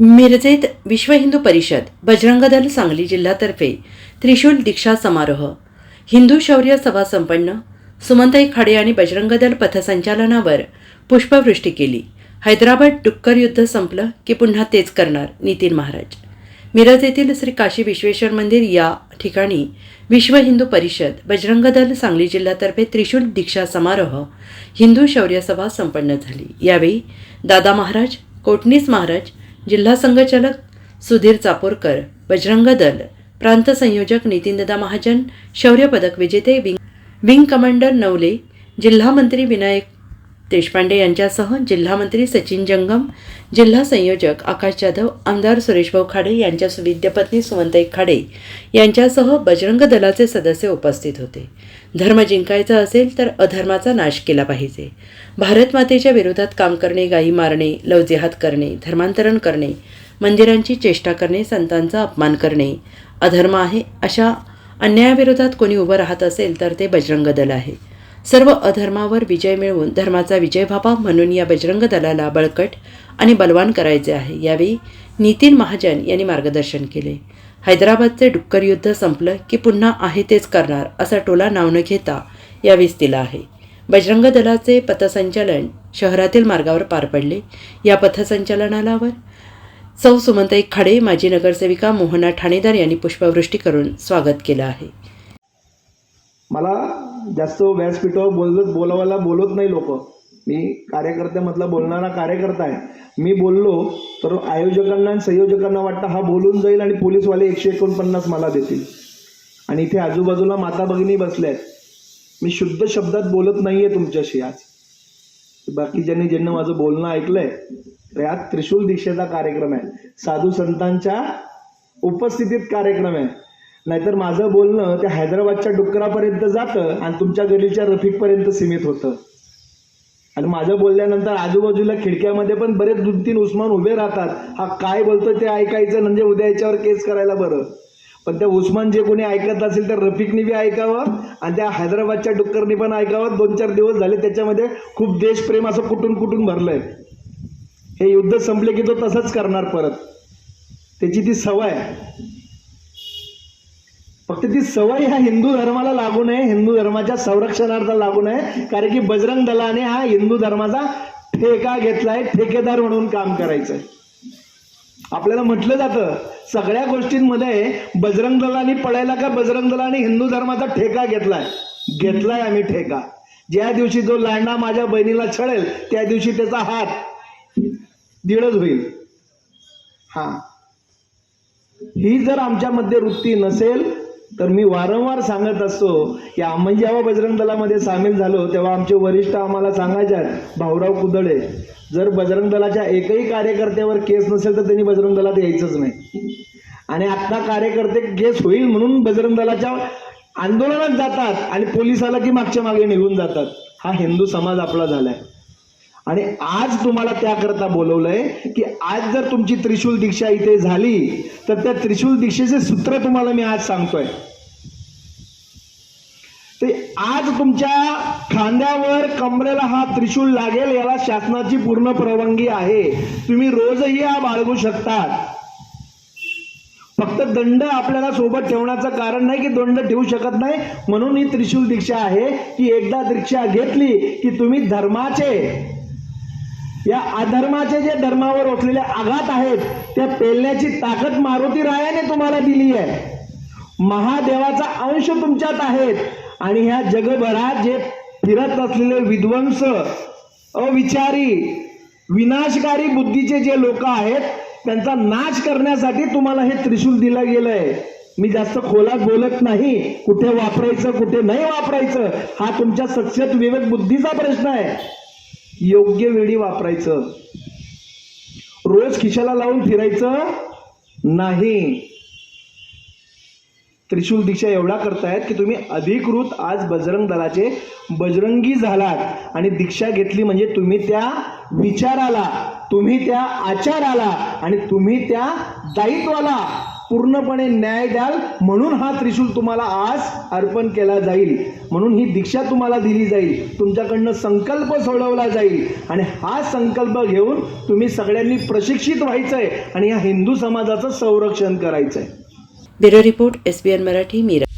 मिरजेत विश्व हिंदू परिषद बजरंग दल सांगली जिल्ह्यातर्फे त्रिशूल दीक्षा समारोह हिंदू शौर्य सभा संपन्न सुमंताई खाडे आणि बजरंग दल पथसंचालनावर पुष्पवृष्टी केली. हैदराबाद डुक्कर युद्ध संपलं की पुन्हा तेच करणार नितीन महाराज. मिरज येथील श्री काशी विश्वेश्वर मंदिर या ठिकाणी विश्व हिंदू परिषद बजरंग दल सांगली जिल्ह्यातर्फे त्रिशूल दीक्षा समारोह हिंदू शौर्य सभा संपन्न झाली. यावेळी दादा महाराज कोटणीस महाराज जिल्हा संघचालक सुधीर चापोरकर बजरंग दल प्रांत संयोजक नितीनदा महाजन शौर्य पदक विजेते विंग विंग कमांडर नवले जिल्हा मंत्री विनायक देशपांडे यांच्यासह जिल्हामंत्री सचिन जंगम जिल्हा संयोजक आकाश जाधव आमदार सुरेशभाऊ खाडे यांच्या सुविद्यपत्नी सुमंताई खाडे यांच्यासह बजरंग दलाचे सदस्य उपस्थित होते. धर्म जिंकायचा असेल तर अधर्माचा नाश केला पाहिजे. भारतमातेच्या विरोधात काम करणे गायी मारणे लवजिहात करणे धर्मांतरण करणे मंदिरांची चेष्टा करणे संतांचा अपमान करणे अधर्म आहे अशा अन्यायाविरोधात कोणी उभं राहत असेल तर ते बजरंग दल आहे. सर्व अधर्मावर विजय मिळवून धर्माचा विजय व्हावा म्हणून या बजरंग दलाला बळकट आणि बलवान करायचे आहे. यावेळी नितीन महाजन यांनी मार्गदर्शन केले. हैदराबादचे डुक्कर युद्ध संपलं की पुन्हा आहे तेच करणार असा टोला नाव न घेता यावेळीस दिला आहे. बजरंग दलाचे पथसंचलन शहरातील मार्गावर पार पडले. या पथसंचलनावर सौ सुमंताई खाडे माजी नगरसेविका मोहना ठाणेदार यांनी पुष्पवृष्टी करून स्वागत केलं आहे. मला जास्त व्यासपीठावर बोलत बोलावायला बोलत नाही लोक. मी कार्यकर्त्यामधला बोलणारा कार्यकर्ता आहे. मी बोललो तर आयोजकांना आणि संयोजकांना वाटतं हा बोलून जाईल आणि पोलीसवाले एकशे एकोणपन्नास मला देतील. आणि इथे आजूबाजूला माता भगिनी बसल्या आहेत. मी शुद्ध शब्दात बोलत नाही आहे तुमच्याशी आज. बाकीच्यांनी ज्यांनी माझं बोलणं ऐकलंय तर यात त्रिशूल दीक्षेचा कार्यक्रम आहे. साधू संतांच्या उपस्थितीत कार्यक्रम आहे. नाहीतर माझं बोलणं ते हैदराबादच्या डुक्करापर्यंत जातं आणि तुमच्या गलीच्या रफिकपर्यंत सीमित होतं. आणि माझं बोलल्यानंतर आजूबाजूला खिडक्यामध्ये पण बरेच दोन तीन उस्मान उभे राहतात. हा काय बोलतोय ते ऐकायचं म्हणजे उद्या याच्यावर केस करायला बरं. पण त्या उस्मान जे कोणी ऐकत असेल तर रफिकनी बी ऐकावं आणि त्या हैदराबादच्या डुक्करनी पण ऐकावं. दोन चार दिवस झाले त्याच्यामध्ये खूप देशप्रेम असं कुठून कुठून भरलंय. हे युद्ध संपले की तो तसंच करणार परत. त्याची ती सवय आहे. फक्त ती सवय ह्या हिंदू धर्माला लागू नये हिंदू धर्माच्या संरक्षणार्थ लागू नये कारण की बजरंग दलाने हा हिंदू धर्माचा ठेका घेतलाय ठेकेदार म्हणून काम करायचंय. आपल्याला म्हटलं जातं सगळ्या गोष्टींमध्ये बजरंग दलाने पडायला का बजरंग दलाने हिंदू धर्माचा ठेका घेतलाय? घेतलाय आम्ही ठेका. ज्या दिवशी जो लांडा माझ्या बहिणीला छळेल त्या दिवशी त्याचा हात दीडच होईल. हा. ही जर आमच्यामध्ये वृत्ती नसेल तर मी वारंवार सांगत असतो की आम्ही जेव्हा बजरंग दलामध्ये सामील झालो तेव्हा आमचे वरिष्ठ आम्हाला सांगायच्यात भाऊराव कुदळे जर बजरंग दलाच्या एकही कार्यकर्त्यावर केस नसेल तर त्यांनी बजरंग दलात यायचंच नाही. आणि आता कार्यकर्ते केस होईल म्हणून बजरंग दलाच्या आंदोलनात जातात आणि पोलिसाला की मागच्या मागे निघून जातात. हा हिंदू समाज आपला झालाय. आणि आज तुम्हाला त्याकरता बोलवलंय की आज जर तुमची त्रिशूल दीक्षा इथे झाली तर त्या त्रिशूल दीक्षेचे सूत्र तुम्हाला मी आज सांगतोय. ते आज तुमच्या खांद्यावर कमरेला हा त्रिशूल लागेल याला शासनाची पूर्ण परवानगी आहे. तुम्ही रोजही हा बाळगू शकतात. फक्त दंड आपल्याला सोबत ठेवण्याचं कारण नाही की दंड ठेवू शकत नाही म्हणून ही त्रिशूल दीक्षा आहे की एकदा दीक्षा घेतली की तुम्ही धर्माचे. या अधर्माचे जे धर्मावर ओठलेले आघात आहेत त्या पेलण्याची ताकद मारुती रायाने तुम्हाला दिली आहे. महादेवाचा अंश तुमच्यात आहेत आणि ह्या जगभरात जे फिरत असलेले विध्वंस अविचारी विनाशकारी बुद्धीचे जे लोक आहेत त्यांचा नाश करण्यासाठी तुम्हाला हे त्रिशूल दिलं गेलंय. मी जास्त खोलात बोलत नाही कुठे वापरायचं कुठे नाही वापरायचं हा तुमच्या सक्षत विवेक बुद्धीचा प्रश्न आहे. योग्य वेळी वापरायचं. रोज खिशाला लावून फिरायचं नाही. त्रिशूल दीक्षा एवढा करतायत की तुम्ही अधिकृत आज बजरंग दलाचे बजरंगी झालात आणि दीक्षा घेतली म्हणजे तुम्ही त्या विचाराला तुम्ही त्या आचाराला आणि तुम्ही त्या दायित्वाला पूर्णपणे न्याय द्याल म्हणून हा त्रिशूल तुम्हाला आज अर्पण केला जाईल. म्हणून ही दीक्षा तुम्हाला दिली जाईल. तुमच्याकडनं संकल्प सोडवला जाईल. आणि हा संकल्प घेऊन तुम्ही सगळ्यांनी प्रशिक्षित व्हायचंय आणि या हिंदू समाजाचं संरक्षण करायचंय. Bureau report S B N Marathi Mira.